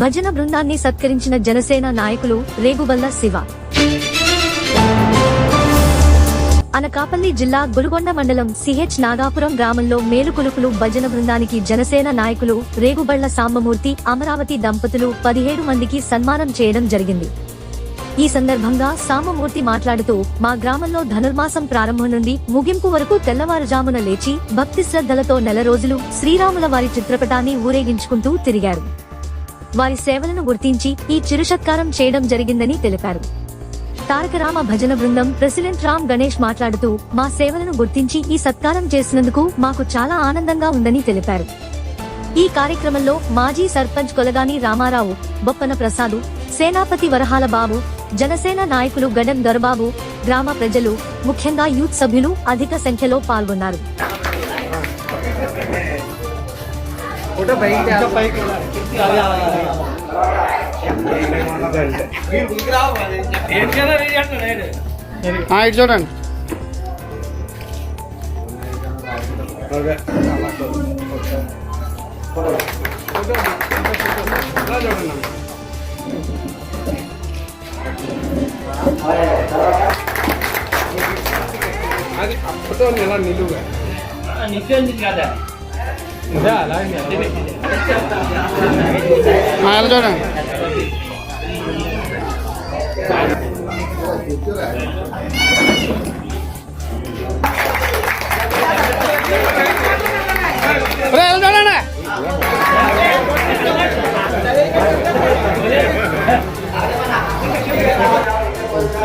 భజన బృందాన్ని సత్కరించిన జనసేన నాయకులు రేగుబల్ల శివ. అనకాపల్లి జిల్లా గురుగొండ మండలం సిహెచ్ నాగాపురం గ్రామంలో మేలుకొలుపులు భజన బృందానికి జనసేన నాయకులు రేగుబళ్ళ సాంబమూర్తి అమరావతి దంపతులు పదిహేడు మందికి సన్మానం చేయడం జరిగింది. ఈ సందర్భంగా సామమూర్తి మాట్లాడుతూ మా గ్రామంలో ధనుర్మాసం ప్రారంభం నుండి ముగింపు వరకు తెల్లవారుజామున లేచి భక్తి శ్రద్ధలతో నెల రోజులు శ్రీరాముల వారి చిత్రపటాన్ని ఊరేగించుకుంటూ తిరిగారు. వారి సేవలను గుర్తించి ఈ చిరుసత్కారం చేయడం జరిగిందని తెలిపారు. తారకరామ భజన బృందం ప్రెసిడెంట్ రామ్ గణేష్ మాట్లాడుతూ మా సేవలను గుర్తించి ఈ సత్కారం చేసినందుకు మాకు చాలా ఆనందంగా ఉందని తెలిపారు. ఈ కార్యక్రమంలో మాజీ సర్పంచ్ కొలగాని రామారావు బొప్పన ప్రసాదు సేనాపతి వరహాల బాబు జనసేన నాయకులు గడం దొరబాబు గ్రామ ప్రజలు ముఖ్యంగా యూత్ సభ్యులు అధిక సంఖ్యలో పాల్గొన్నారు. ఆ, ఇటు చూడండి ఆ, ఇలా చూడండి ఒరేయ్, ఇలా చూడండి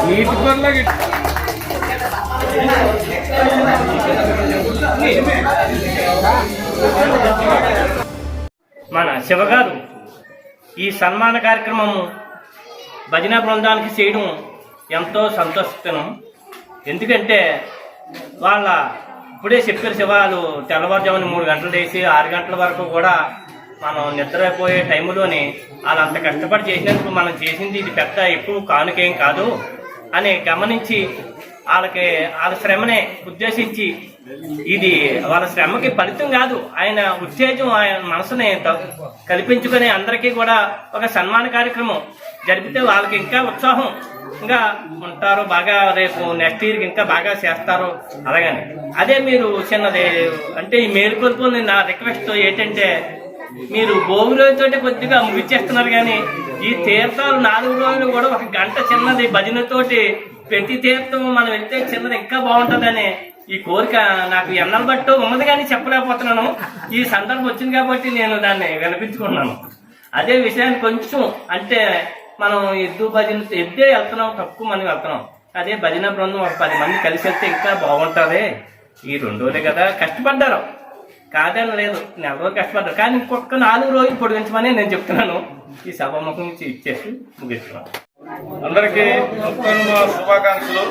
నీటి పర్లా మన శివగారు ఈ సన్మాన కార్యక్రమము భజన బృందానికి చేయడం ఎంతో సంతోషిస్తున్నాం ఎందుకంటే వాళ్ళ ఇప్పుడే చెప్పారు శివాలు తెల్లవారుజామున మూడు గంటలు వేసి ఆరు గంటల వరకు కూడా మనం నిద్రపోయే టైంలోనే వాళ్ళు అంత కష్టపడి చేసినందుకు మనం చేసింది ఇది పెద్ద ఎక్కువ కానుకేం కాదు. అని గమనించి వాళ్ళకి వాళ్ళ శ్రమనే ఉద్దేశించి ఇది వాళ్ళ శ్రమకి ఫలితం కాదు. ఆయన ఉత్తేజం ఆయన మనసుని త- కల్పించుకొని అందరికీ కూడా ఒక సన్మాన కార్యక్రమం జరిపితే వాళ్ళకి ఇంకా ఉత్సాహం ఇంకా ఉంటారు. బాగా రేపు నెక్స్ట్ ఇయర్కి ఇంకా బాగా చేస్తారు. అలాగని. అదే మీరు చిన్నది అంటే ఈ మేలుకొల్పుని నా రిక్వెస్ట్ ఏంటంటే మీరు భోగి రోజుతోటి కొద్దిగా ముగిచ్చేస్తున్నారు కానీ ఈ తీర్థాలు నాలుగు రోజులు కూడా ఒక గంట చిన్నది భజనతోటి ప్రతి తీర్థం మనం వెళ్తే చిన్నది ఇంకా బాగుంటుందని ఈ కోరిక నాకు ఎన్నల బట్టు ఉన్నది కానీ చెప్పలేకపోతున్నాను. ఈ సందర్భం వచ్చింది కాబట్టి నేను దాన్ని వినిపించుకున్నాను. అదే విషయాన్ని కొంచెం అంటే మనం ఎద్దు భజన ఎద్దే వెళ్తున్నాం తక్కువ మంది వెళ్తున్నాం. అదే భజన బృందం ఒక పది మంది కలిసి వెళ్తే ఇంకా బాగుంటుంది. ఈ రెండు రోజులే కదా కష్టపడ్డారు. కాదని లేదు నెల రోజులు కష్టపడ్డారు. కానీ ఇంకొక నాలుగు రోజులు పొడిగించమని నేను చెప్తున్నాను. ఈ సభాముఖం నుంచి ఇచ్చేసి ముగిస్తున్నాను. అందరికీ ముఖ్యంగా శుభాకాంక్షలు.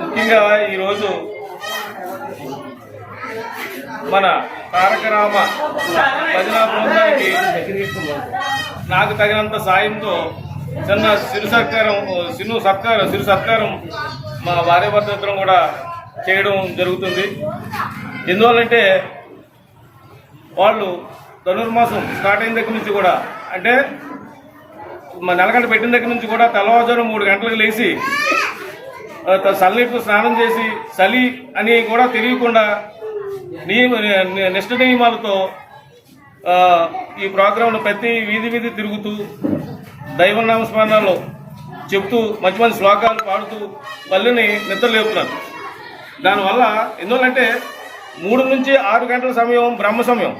ముఖ్యంగా ఈరోజు మన తారకరామ భజన బృందానికి నాకు తగినంత సాయంతో చిన్న సిరు సత్కారం సిను సత్కారం సిరు సత్కారం మా భార్య భద్రతను కూడా చేయడం జరుగుతుంది. ఎందువల్లంటే వాళ్ళు ధనుర్మాసం స్టార్ట్ అయిన దగ్గర నుంచి కూడా అంటే నెలగంట పెట్టిన దగ్గర నుంచి కూడా తెల్లవారుజాము మూడు గంటలకు లేచి సల్లీటితో స్నానం చేసి చలి అని కూడా తెలియకుండా నియమ నిష్ట నియమాలతో ఈ ప్రోగ్రాంను ప్రతి వీధి వీధి తిరుగుతూ దైవనామ స్మరణలో చెప్తూ మంచి మంచి శ్లోకాలు పాడుతూ పల్లెని నిద్ర లేపుతున్నారు. దానివల్ల ఎందువల్లంటే మూడు నుంచి ఆరు గంటల సమయం బ్రహ్మ సమయం.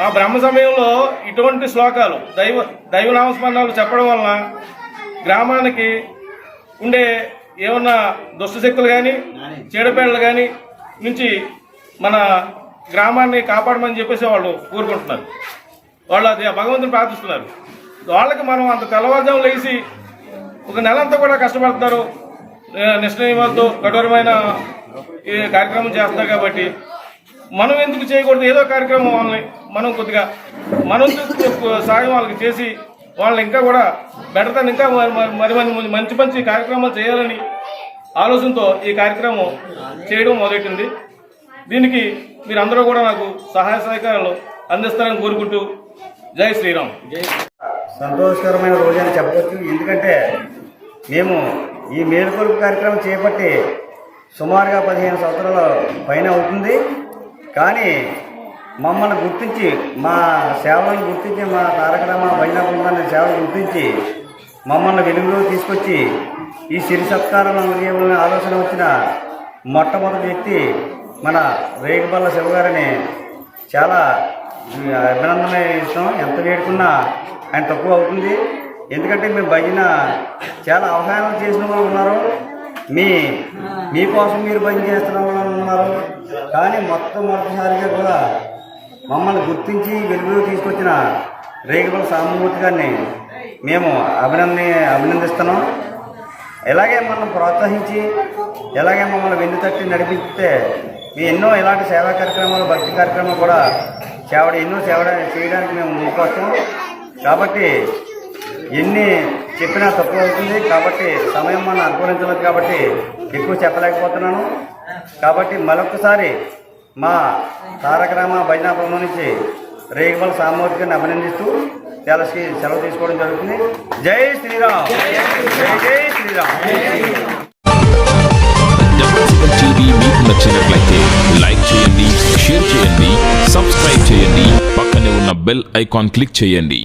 ఆ బ్రహ్మ సమయంలో ఇటువంటి శ్లోకాలు దైవ దైవనామస్మరణాలు చెప్పడం వలన గ్రామానికి ఉండే ఏమన్నా దుష్టశక్తులు కానీ చీడపేడలు కానీ నుంచి మన గ్రామాన్ని కాపాడమని చెప్పేసి వాళ్ళు కోరుకుంటున్నారు. వాళ్ళు అది ఆ భగవంతుని ప్రార్థిస్తున్నారు. వాళ్ళకి మనం అంత తెల్లవారుజాము లేచి ఒక నెల అంతా కూడా కష్టపడతారు ఏ, కఠోరమైన ఈ కార్యక్రమం చేస్తారు కాబట్టి మనం ఎందుకు చేయకూడదు? ఏదో కార్యక్రమం వాళ్ళని మనం కొద్దిగా మనం సాయం వాళ్ళకి చేసి వాళ్ళని ఇంకా కూడా బెటర్ దాన్ని ఇంకా మరి మరి మరి మంచి మంచి కార్యక్రమాలు చేయాలని ఆలోచనతో ఈ కార్యక్రమం చేయడం మొదలెట్టింది. దీనికి మీరందరూ కూడా నాకు సహాయ సహకారాలు అందిస్తారని కోరుకుంటూ జై శ్రీరామ్. సంతోషకరమైన రోజు అని చెప్పవచ్చు ఎందుకంటే మేము ఈ మేలుకొలుపు కార్యక్రమం చేపట్టి సుమారుగా పదిహేను సంవత్సరాల పైన అవుతుంది. కానీ మమ్మల్ని గుర్తించి మా సేవలను గుర్తించి మా తారకరామ భజన బృందాన్ని సేవలు గుర్తించి మమ్మల్ని వెలుగులో తీసుకొచ్చి ఈ సిరి సత్కారంలో అందజేయాలనే ఆలోచన వచ్చిన మొట్టమొదటి వ్యక్తి మన రేగుబల్ల శివగారిని చాలా అభినందన ఇస్తాం. ఎంత వేడుకున్నా ఆయన తక్కువ అవుతుంది. ఎందుకంటే మేము భజన చాలా అవగాహన చేసిన వాళ్ళు ఉన్నారు. మీ మీకోసం మీరు భజన వాళ్ళు ఉన్నారు కానీ మొత్తం మొదటిసారిగా కూడా మమ్మల్ని గుర్తించి వెలుగులో తీసుకొచ్చిన రేగుబల సామూర్తి గారిని మేము అభినంది అభినందిస్తున్నాం. ఇలాగే మనం ప్రోత్సహించి ఇలాగే మమ్మల్ని వెన్ను తట్టి నడిపిస్తే మీ ఎన్నో ఇలాంటి సేవా కార్యక్రమాలు భక్తి కార్యక్రమాలు కూడా సేవ ఎన్నో సేవ చేయడానికి మేము ముందుకొస్తాం కాబట్టి ఎన్ని చెప్పినా తప్పు అవుతుంది. కాబట్టి సమయం మనం అనుకూలించలేదు కాబట్టి ఎక్కువ చెప్పలేకపోతున్నాను. కాబట్టి మరొకసారి మా తారకరామ భజన బృందం నుంచి రేగుబల సామూహికని అభినందిస్తూ తెలసి సెలవు తీసుకోవడం జరుగుతుంది. జై శ్రీరామ్. జై జై శ్రీరామ్. టీవీ మీకు నచ్చినట్లయితే లైక్ చేయండి షేర్ చేయండి సబ్స్క్రైబ్ చేయండి. పక్కనే ఉన్న బెల్ ఐకాన్ క్లిక్ చేయండి.